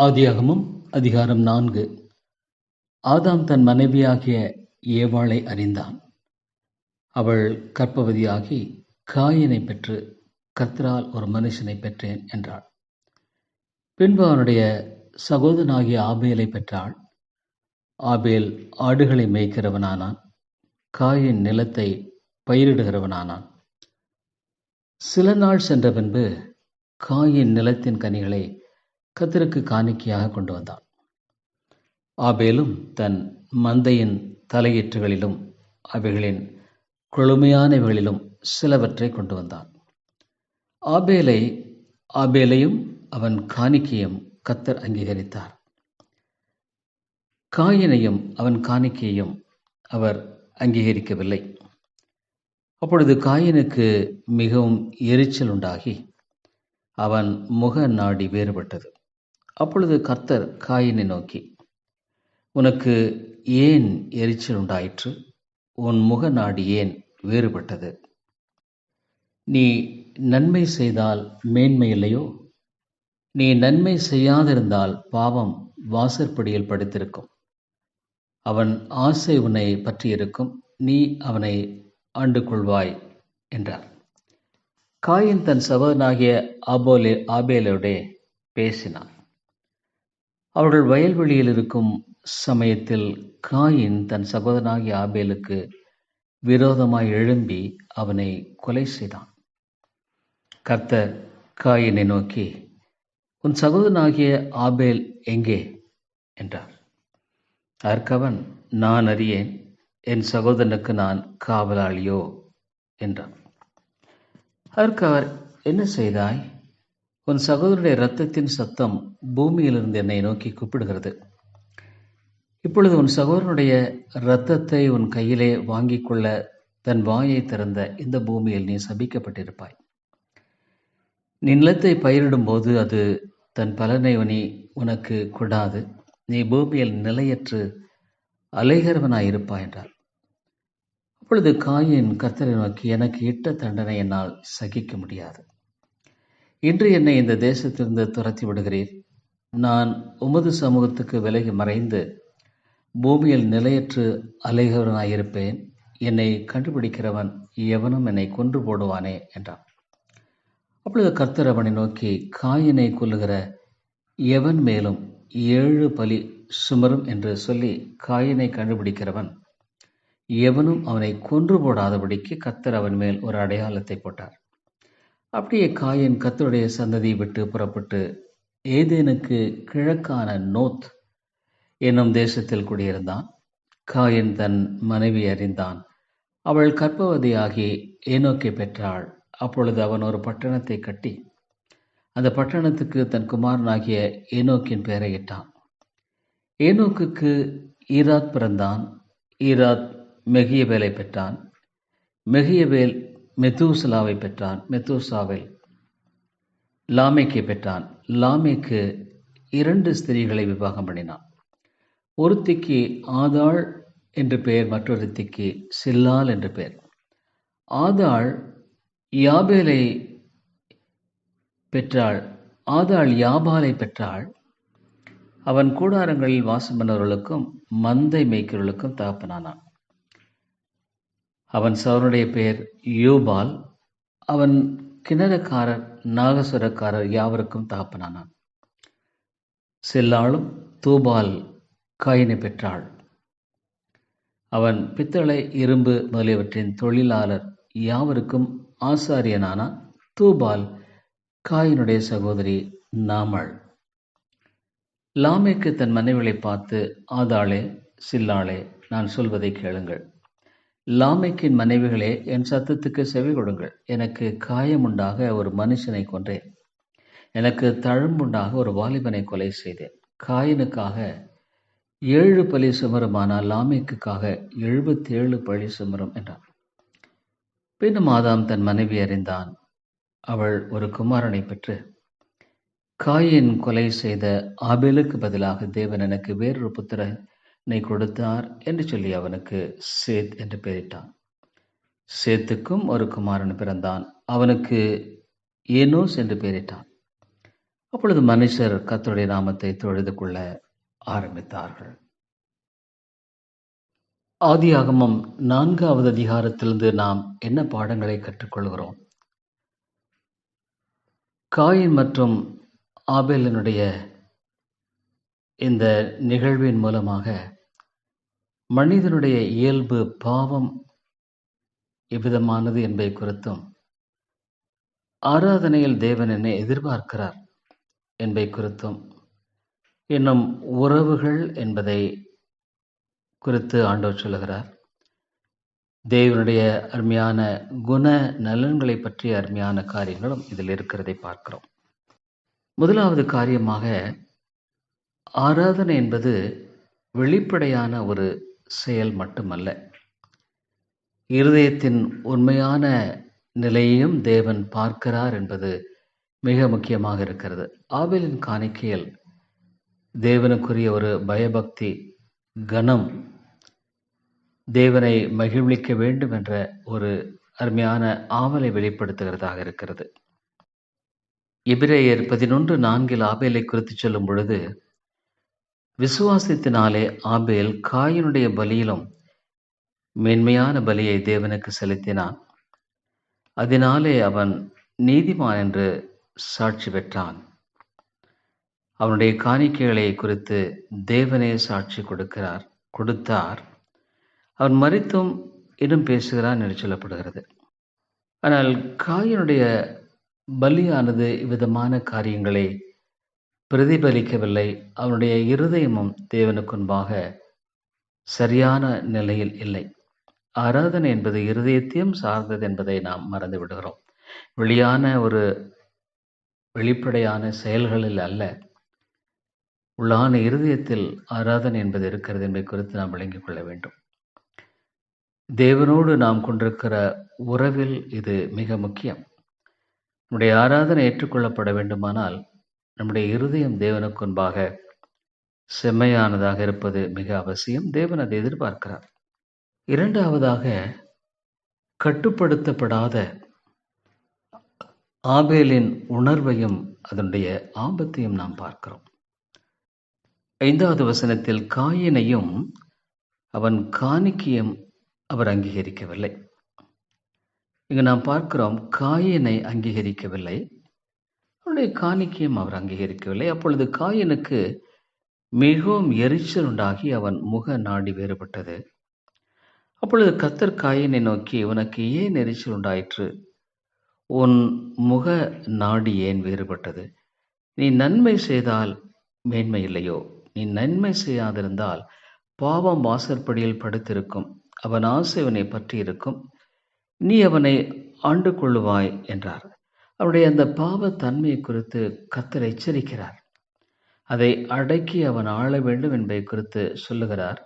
ஆதியாகமும் அதிகாரம் நான்கு. ஆதாம் தன் மனைவியாகிய ஏவாளை அறிந்தான். அவள் கற்பவதியாகி காயினை பெற்று கர்த்தரால் ஒரு மனுஷனை பெற்றேன் என்றாள். பின்பு அவனுடைய சகோதரனாகிய ஆபேலை பெற்றாள். ஆபேல் ஆடுகளை மேய்க்கிறவனானான் காயின் நிலத்தை பயிரிடுகிறவனானான். சில நாள் சென்ற பின்பு காயின் நிலத்தின் கனிகளை கத்தருக்கு காணிக்கையாக கொண்டு வந்தான். ஆபேலும் தன் மந்தையின் தலையீற்றுகளிலும் அவைகளின் கொழுமையானவைகளிலும் சிலவற்றை கொண்டு வந்தான். ஆபேலை ஆபேலையும் அவன் காணிக்கையும் கத்தர் அங்கீகரித்தார். காயினையும் அவன் காணிக்கையும் அவர் அங்கீகரிக்கவில்லை. அப்பொழுது காயினுக்கு மிகவும் எரிச்சல் உண்டாகி அவன் முக நாடி வேறுபட்டது. அப்பொழுது கர்த்தர் காயினை நோக்கி உனக்கு ஏன் எரிச்சல் உண்டாயிற்று? உன் முக நாடு ஏன் வேறுபட்டது? நீ நன்மை செய்தால் மேன்மை இல்லையோ? நீ நன்மை செய்யாதிருந்தால் பாவம் வாசற்படியில் படுத்திருக்கும். அவன் ஆசை உன்னை பற்றியிருக்கும். நீ அவனை ஆண்டு கொள்வாய் என்றார். காயின் தன் சகோதரனாகிய ஆபோலே ஆபேலோடே பேசினான் அவர்கள் வயல்வெளியில் இருக்கும் சமயத்தில் காயின் தன் சகோதரனாகிய ஆபேலுக்கு விரோதமாய் எழும்பி அவனை கொலை செய்தான். கர்த்தர் காயினை நோக்கி உன் சகோதரனாகிய ஆபேல் எங்கே? என்றார். அதற்கவன் நான் அறியேன் என் சகோதரனுக்கு நான் காவலாளியோ? என்றான் அதற்கு அவர் என்ன செய்தாய்? உன் சகோதரனுடைய இரத்தத்தின் சத்தம் பூமியிலிருந்து என்னை நோக்கி கூப்பிடுகிறது. இப்பொழுது உன் சகோதரனுடைய இரத்தத்தை உன் கையிலே வாங்கிக் கொள்ள தன் வாயை திறந்த இந்த பூமியில் நீ சபிக்கப்பட்டிருப்பாய். நீ நிலத்தை பயிரிடும்போது அது தன் பலனை நீ உனக்கு கொடாது. நீ பூமியில் நிலையற்று அலைகிறவனாயிருப்பாய் என்றார். அப்பொழுது காயின் கர்த்தரை நோக்கி எனக்கு இட்ட தண்டனை என்னால் சகிக்க முடியாது. இன்று என்னை இந்த தேசத்திலிருந்து துரத்தி விடுகிறீர். நான் உமது சமூகத்துக்கு விலகி மறைந்து பூமியில் நிலையற்று அலைகிறவனாயிருப்பேன் என்னை கண்டுபிடிக்கிறவன் எவனும் என்னை கொன்று போடுவானே என்றான். அப்பொழுது கர்த்தர் அவனை நோக்கி காயினை கொல்லுகிற எவன் மேலும் ஏழு பலி சுமரும்? என்று சொல்லி காயினை கண்டுபிடிக்கிறவன் எவனும் அவனை கொன்று போடாதபடிக்கு கத்தர் அவன் மேல் ஒரு அடையாளத்தை போட்டார். அப்படியே காயின் கத்தருடைய சந்ததியை விட்டு புறப்பட்டு ஏதேனுக்கு கிழக்கான நோத் என்னும் தேசத்தில் குடியிருந்தான். காயின் தன் மனைவி அறிந்தான். அவள் கற்பவதியாகி ஏனோக்கை பெற்றாள். அப்பொழுது அவன் ஒரு பட்டணத்தை கட்டி அந்த பட்டணத்துக்கு தன் குமாரனாகிய ஏனோக்கின் பெயரை இட்டான். ஏனோக்குக்கு ஈராத் பிறந்தான். ஈராத் மெகியவேலை பெற்றான். மெகியவேல் மெத்தூசலாவை பெற்றான் மெத்தூசாவில் லாமேக்கை பெற்றான். லாமேக்கு இரண்டு ஸ்திரீகளை விவாகம் பண்ணினான். ஒருத்திக்கு ஆதாள் என்று பெயர் மற்றொருத்திக்கு சில்லால் என்று பெயர். ஆதாள் யாபேலை பெற்றாள் ஆதாள் யாபாலை பெற்றாள். அவன் கூடாரங்களில் வாசம் பண்ணவர்களுக்கும் மந்தை மேய்க்கிறவர்களுக்கும் தகப்பனானான். அவன் சவனுடைய பெயர் யூபால். அவன் கிணறக்காரர் நாகசுரக்காரர் யாவருக்கும் தகப்பனானான். செல்லாளும் தூபால் காயினை பெற்றாள். அவன் பித்தளை இரும்பு முதலியவற்றின் தொழிலாளர் யாவருக்கும் ஆசாரியனானான். தூபால் காயினுடைய சகோதரி நாமள் லாமேக்கு தன் மனைவிகளை பார்த்து ஆதாளே சில்லாளே நான் சொல்வதை கேளுங்கள். லாமேக்கின் மனைவிகளே என் சத்தத்துக்கு செவி கொடுங்கள். எனக்கு காயமுண்டாக ஒரு மனுஷனை கொன்றேன். எனக்கு தழும்புண்டாக ஒரு வாலிபனை கொலை செய்தேன். காயனுக்காக ஏழு பழி சுமருமானால் லாமேக்குக்காக எழுபத்தி ஏழு பழி சுமரும் என்றான். பின்னும் ஆதாம் தன் மனைவி அறிந்தான். அவள் ஒரு குமாரனை பெற்று காயின் கொலை செய்த ஆபேலுக்கு பதிலாக தேவன் எனக்கு வேறொரு புத்திர கொடுத்தார் என்று சொல்லி அவனுக்கு சேத் என்று பெயரிட்டான். சேத்துக்கும் ஒரு குமாரன் பிறந்தான். அவனுக்கு ஏனோஸ் என்று பெயரிட்டான். அப்பொழுது மனுஷர் கத்தருடைய நாமத்தை தொழுது கொள்ள ஆரம்பித்தார்கள் ஆதியாகமம் நான்காவது அதிகாரத்திலிருந்து நாம் என்ன பாடங்களை கற்றுக்கொள்கிறோம்? காயின் மற்றும் ஆபேலனுடைய இந்த நிகழ்வின் மூலமாக மனிதனுடைய இயல்பு பாவம் எவ்விதமானது என்பதை குறித்தும் ஆராதனையில் தேவன் என்னை எதிர்பார்க்கிறார் என்பதை குறித்தும் இன்னும் உறவுகள் என்பதை குறித்து ஆண்டவர் சொல்கிறார் தேவனுடைய அருமையான குண நலன்களை பற்றிய அருமையான காரியங்களும் இதில் இருக்கிறதை பார்க்கிறோம். முதலாவது காரியமாக ஆராதனை என்பது வெளிப்படையான ஒரு செயல் மட்டுமல்ல. இருதயத்தின் உண்மையான நிலையையும் தேவன் பார்க்கிறார் என்பது மிக முக்கியமாக இருக்கிறது. ஆபேலின் காணிக்கையில் தேவனுக்குரிய ஒரு பயபக்தி கணம் தேவனை மகிழ்விக்க வேண்டும் என்ற ஒரு அருமையான ஆவலை வெளிப்படுத்துகிறதாக இருக்கிறது. எபிரேயர் பதினொன்று நான்கில் ஆபேலை குறித்து சொல்லும் பொழுது விசுவாசத்தினாலே ஆபேல் காயினுடைய பலியிலும் மேன்மையான பலியை தேவனுக்கு செலுத்தினான். அதனாலே அவன் நீதிமான் என்று சாட்சி பெற்றான். அவனுடைய காணிக்கைகளை குறித்து தேவனே சாட்சி கொடுக்கிறார் கொடுத்தார். அவன் மறித்தும் இன்னும் பேசுகிறான் என்று சொல்லப்படுகிறது. ஆனால் காயினுடைய பலியானது இவ்விதமான காரியங்களை பிரதிபலிக்கவில்லை. அவனுடைய இருதயமும் தேவனுக்குன்பாக சரியான நிலையில் இல்லை. ஆராதனை என்பது இருதயத்தையும் சார்ந்தது என்பதை நாம் மறந்து விடுகிறோம். வெளியான ஒரு வெளிப்படையான செயல்களில் அல்ல. உள்ளான இருதயத்தில் ஆராதனை என்பது இருக்கிறது என்பதை குறித்து நாம் விளங்கிக் கொள்ள வேண்டும். தேவனோடு நாம் கொண்டிருக்கிற உறவில் இது மிக முக்கியம். நம்முடைய ஆராதனை ஏற்றுக்கொள்ளப்பட வேண்டுமானால் நம்முடைய இருதயம் தேவனுக்கு முன்பாக செம்மையானதாக இருப்பது மிக அவசியம். தேவன் அதை எதிர்பார்க்கிறார். இரண்டாவதாக கட்டுப்படுத்தப்படாத ஆபேலின் உணர்வையும் அதனுடைய ஆபத்தையும் நாம் பார்க்கிறோம். ஐந்தாவது வசனத்தில் காயினையும் அவன் காணிக்கையும் அவர் அங்கீகரிக்கவில்லை. இங்கு நாம் பார்க்கிறோம் காயினை அங்கீகரிக்கவில்லை. அவருடைய காணிக்கையும் அவர் அங்கீகரிக்கவில்லை. அப்பொழுது காயினுக்கு மிகவும் எரிச்சல் உண்டாகி அவன் முக நாடி வேறுபட்டது. அப்பொழுது கத்தர் காயனை நோக்கி உனக்கு ஏன் எரிச்சல் உண்டாயிற்று? உன் முக நாடி ஏன் வேறுபட்டது? நீ நன்மை செய்தால் மேன்மை இல்லையோ? நீ நன்மை செய்யாதிருந்தால் பாவம் வாசற்படியில் படுத்திருக்கும். அவன் ஆசை அவனை பற்றி இருக்கும். நீ அவனை ஆண்டு கொள்ளுவாய் என்றார். அவருடைய அந்த பாவ குறித்து கத்தர் எச்சரிக்கிறார். அதை அடக்கி அவன் ஆள வேண்டும் என்பதை குறித்து சொல்லுகிறார்.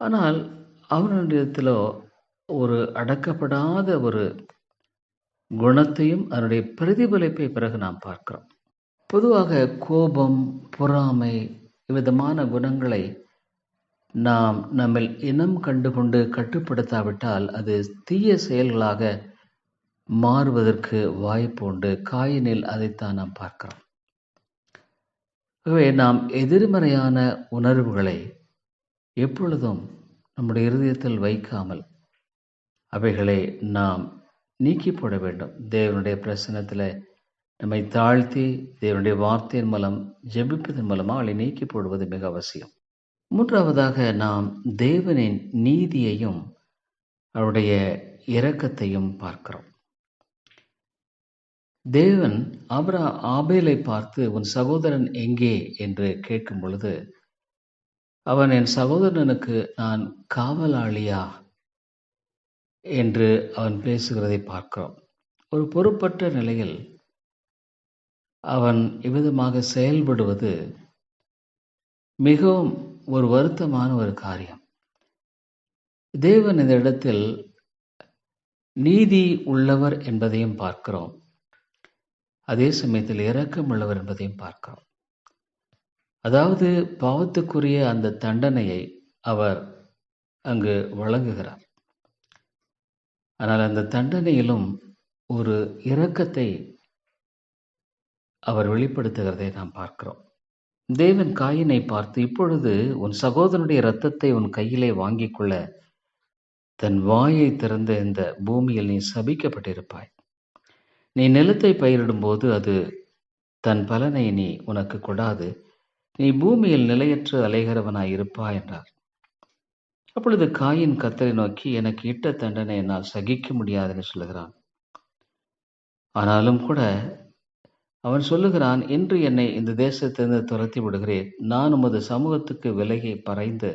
ஆனால் அவனிடத்திலோ ஒரு அடக்கப்படாத ஒரு குணத்தையும் அதனுடைய பிரதிபலிப்பை பிறகு நாம் பார்க்கிறோம். பொதுவாக கோபம் பொறாமை விதமான குணங்களை நாம் நம்மில் இனம் கண்டுகொண்டு கட்டுப்படுத்தாவிட்டால் அது தீய செயல்களாக மாறுவதற்கு வாய்ப்பு உண்டு. காயினில் அதைத்தான் நாம் பார்க்கிறோம். ஆகவே நாம் எதிர்மறையான உணர்வுகளை எப்பொழுதும் நம்முடைய இருதயத்தில் வைக்காமல் அவைகளை நாம் நீக்கி போட வேண்டும். தேவனுடைய பிரசனத்தில் நம்மை தாழ்த்தி தேவனுடைய வார்த்தையின் மூலம் ஜெபிப்பதன் மூலமாக அவளை நீக்கி போடுவது மிக அவசியம். மூன்றாவதாக நாம் தேவனின் நீதியையும் அவருடைய இரக்கத்தையும் பார்க்கிறோம். தேவன் அபரா ஆபேலை பார்த்து உன் சகோதரன் எங்கே? என்று கேட்கும் பொழுது அவன் என் சகோதரனுக்கு நான் காவலாளியா? என்று அவன் பேசுகிறதை பார்க்கிறோம். ஒரு பொறுப்பற்ற நிலையில் அவன் இவ்விதமாக செயல்படுவது மிகவும் ஒரு வருத்தமான ஒரு காரியம். தேவன் இந்த இடத்தில் நீதி உள்ளவர் என்பதையும் பார்க்கிறோம். அதே சமயத்தில் இரக்கம் உள்ளவர் என்பதையும் பார்க்கிறோம். அதாவது பாவத்துக்குரிய அந்த தண்டனையை அவர் அங்கு வழங்குகிறார். ஆனால் அந்த தண்டனையிலும் ஒரு இரக்கத்தை அவர் வெளிப்படுத்துகிறதை நாம் பார்க்கிறோம். தேவன் காயினை பார்த்து இப்பொழுது உன் சகோதரனுடைய இரத்தத்தை உன் கையிலே வாங்கிக் கொள்ள தன் வாயை திறந்த இந்த பூமியில் நீ சபிக்கப்பட்டிருப்பாய். நீ நிலத்தை பயிரிடும்போது அது தன் பலனை நீ உனக்கு கொடாது. நீ பூமியில் நிலையற்று அலைகிறவனாய் இருப்பாய் என்றார். அப்பொழுது காயின் கத்தரை நோக்கி எனக்கு இட்ட தண்டனை என்னால் சகிக்க முடியாதுன்னு சொல்லுகிறான். ஆனாலும் கூட அவன் சொல்லுகிறான் இன்று என்னை இந்த தேசத்திலிருந்து துரத்தி விடுகிறேன் நான் உமது சமூகத்துக்கு விலகி பறைந்து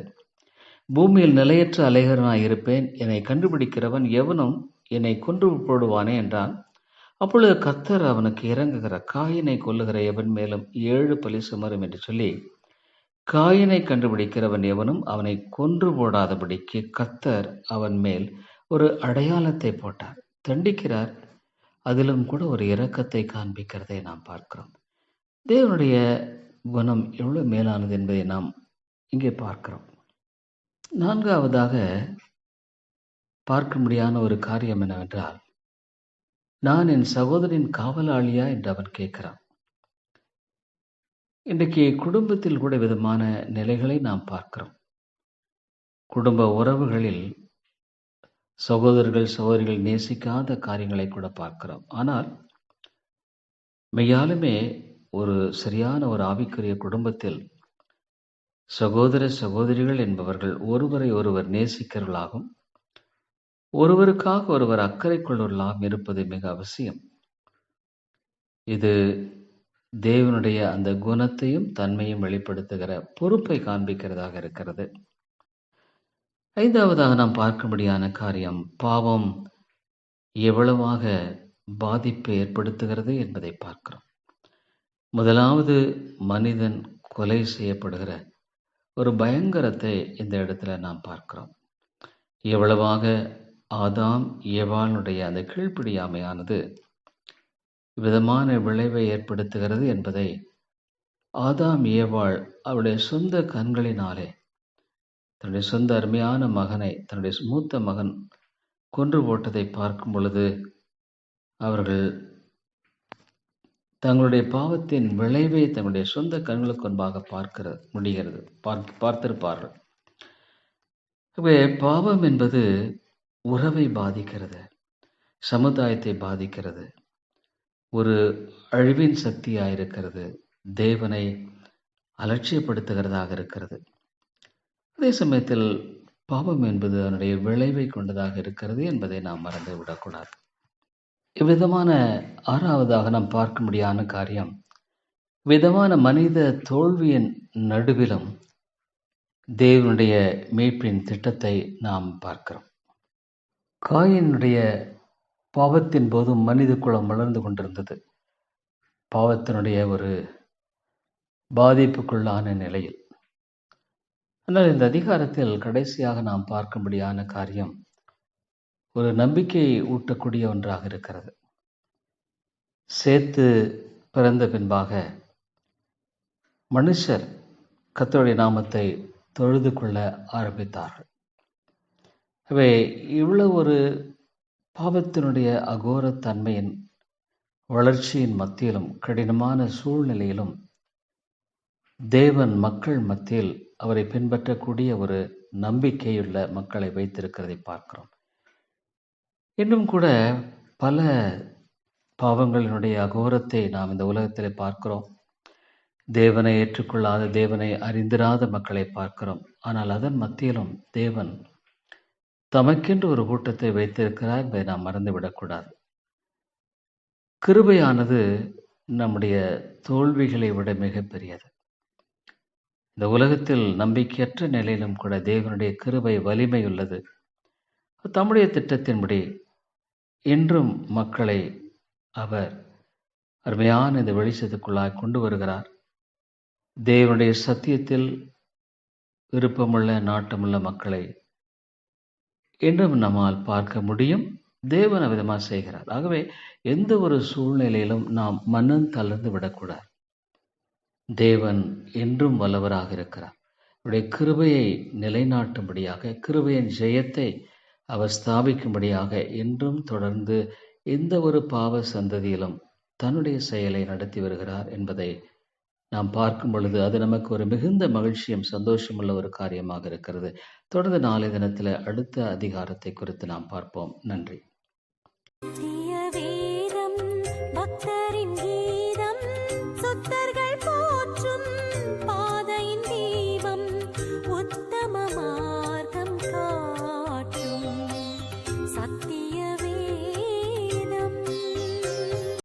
பூமியில் நிலையற்ற அலைகரனாய் இருப்பேன். என்னை கண்டுபிடிக்கிறவன் எவனும் என்னை கொன்று போடுவானே என்றான். அப்பொழுது கர்த்தர் அவனுக்கு இறங்குகிற காயினை கொல்லுகிற எவன் மேலும் ஏழு பலி சுமரும் என்று சொல்லி காயினை கண்டுபிடிக்கிறவன் எவனும் அவனை கொன்று போடாதபடிக்கு கத்தர் அவன் மேல் ஒரு அடையாளத்தை போட்டார். தண்டிக்கிறார். அதிலும் கூட ஒரு இரக்கத்தை காண்பிக்கிறதை நாம் பார்க்கிறோம். தேவனுடைய குணம் எவ்வளவு மேலானது என்பதை நாம் இங்கே பார்க்கிறோம். நான்காவதாக பார்க்க முடியாத ஒரு காரியம் என்னவென்றால் நான் என் சகோதரின் காவலாளியா என்று அவன் கேட்கிறான். இன்றைக்கு குடும்பத்தில் கூட விதமான நிலைகளை நாம் பார்க்கிறோம். குடும்ப உறவுகளில் சகோதரர்கள் சகோதரிகள் நேசிக்காத காரியங்களை கூட பார்க்கிறோம். ஆனால் மெய்யாலுமே ஒரு சரியான ஒரு ஆவிக்குரிய குடும்பத்தில் சகோதர சகோதரிகள் என்பவர்கள் ஒருவரை ஒருவர் நேசிக்கிறவர்களாகும் ஒருவருக்காக ஒருவர் அக்கறை கொள்ளலாம் இருப்பது மிக அவசியம். இது தேவனுடைய அந்த குணத்தையும் தன்மையும் வெளிப்படுத்துகிற பொறுப்பை காண்பிக்கிறதாக இருக்கிறது. ஐந்தாவதாக நாம் பார்க்கும்படியான காரியம் பாவம் எவ்வளவாக பாதிப்பை ஏற்படுத்துகிறது என்பதை பார்க்கிறோம். முதலாவது மனிதன் கொலை செய்யப்படுகிற ஒரு பயங்கரத்தை இந்த இடத்துல நாம் பார்க்கிறோம். எவ்வளவாக ஆதாம் ஏவானுடைய அந்த கீழ்ப்பிடியாமையானது விதமான விளைவை ஏற்படுத்துகிறது என்பதை ஆதாம் ஏவாள் அவருடைய சொந்த கண்களினாலே தன்னுடைய சொந்த அருமையான மகனை தன்னுடைய மூத்த மகன் கொன்று போட்டதை பார்க்கும் பொழுது அவர்கள் தங்களுடைய பாவத்தின் விளைவை தங்களுடைய சொந்த கண்களுக்கு முன்பாக பார்க்கிறது முடிகிறது. பார்த்திருப்பார்கள். பாவம் என்பது உறவை பாதிக்கிறது சமுதாயத்தை பாதிக்கிறது ஒரு அழிவின் சக்தியாக இருக்கிறது தேவனை அலட்சியப்படுத்துகிறதாக இருக்கிறது. அதே சமயத்தில் பாவம் என்பது அதனுடைய விளைவை கொண்டதாக இருக்கிறது என்பதை நாம் மறந்து விடக்கூடாது. இவ்விதமான ஆறாவதாக நாம் பார்க்க முடியாத காரியம் விதமான மனித தோல்வியின் நடுவிலும் தேவனுடைய மீட்பின் திட்டத்தை நாம் பார்க்கிறோம். காயினுடைய பாவத்தின் போதும் மனித குலம் வளர்ந்து கொண்டிருந்தது. பாவத்தினுடைய ஒரு பாதிப்புக்குள்ளான நிலையில். ஆனால் இந்த அதிகாரத்தில் கடைசியாக நாம் பார்க்கும்படியான காரியம் ஒரு நம்பிக்கையை ஊட்டக்கூடிய ஒன்றாக இருக்கிறது. சேர்த்து பிறந்த பின்பாக மனுஷர் கத்தோடைய நாமத்தை தொழுது கொள்ள ஆரம்பித்தார்கள். அவை இவ்வளவு ஒரு பாவத்தினுடைய அகோரத்தன்மையின் வளர்ச்சியின் மத்தியிலும் கடினமான சூழ்நிலையிலும் தேவன் மக்கள் மத்தியில் அவரை பின்பற்றக்கூடிய ஒரு நம்பிக்கையுள்ள மக்களை வைத்திருக்கிறதை பார்க்கிறோம். இன்னும் கூட பல பாவங்களினுடைய அகோரத்தை நாம் இந்த உலகத்தில் பார்க்கிறோம். தேவனை ஏற்றுக்கொள்ளாத தேவனை அறிந்திராத மக்களை பார்க்கிறோம். ஆனால் அதன் மத்தியிலும் தேவன் தமக்கென்று ஒரு கூட்டத்தை வைத்திருக்கிறார் என்பதை நாம் மறந்துவிடக்கூடாது. கிருபையானது நம்முடைய தோல்விகளை விட மிகப்பெரியது இந்த உலகத்தில் நம்பிக்கையற்ற நிலையிலும் கூட தேவனுடைய கிருபை வலிமை உள்ளது. தம்முடைய திட்டத்தின்படி இன்றும் மக்களை அவர் அருமையான இந்த வெளிச்சத்துக்குள்ளாய் கொண்டு வருகிறார். தேவனுடைய சத்தியத்தில் விருப்பமுள்ள நாட்டமுள்ள மக்களை என்றும் நம்மால் பார்க்க முடியும். தேவன் விதமாக செய்கிறார். ஆகவே எந்த ஒரு சூழ்நிலையிலும் நாம் மன்னன் தளர்ந்து விடக்கூடாது. தேவன் என்றும் வல்லவராக இருக்கிறார். அவருடைய கிருபையை நிலைநாட்டும்படியாக கிருபையின் ஜெயத்தை அவர் ஸ்தாபிக்கும்படியாக என்றும் தொடர்ந்து எந்த ஒரு பாவ சந்ததியிலும் தன்னுடைய செயலை நடத்தி வருகிறார் என்பதை நாம் பார்க்கும் பொழுது அது நமக்கு ஒரு மிகுந்த மகிழ்ச்சியும் சந்தோஷமுள்ள ஒரு காரியமாக இருக்கிறது. தொடர்ந்து நாளை தினத்தில் அடுத்த அதிகாரத்தை குறித்து நாம் பார்ப்போம். நன்றி.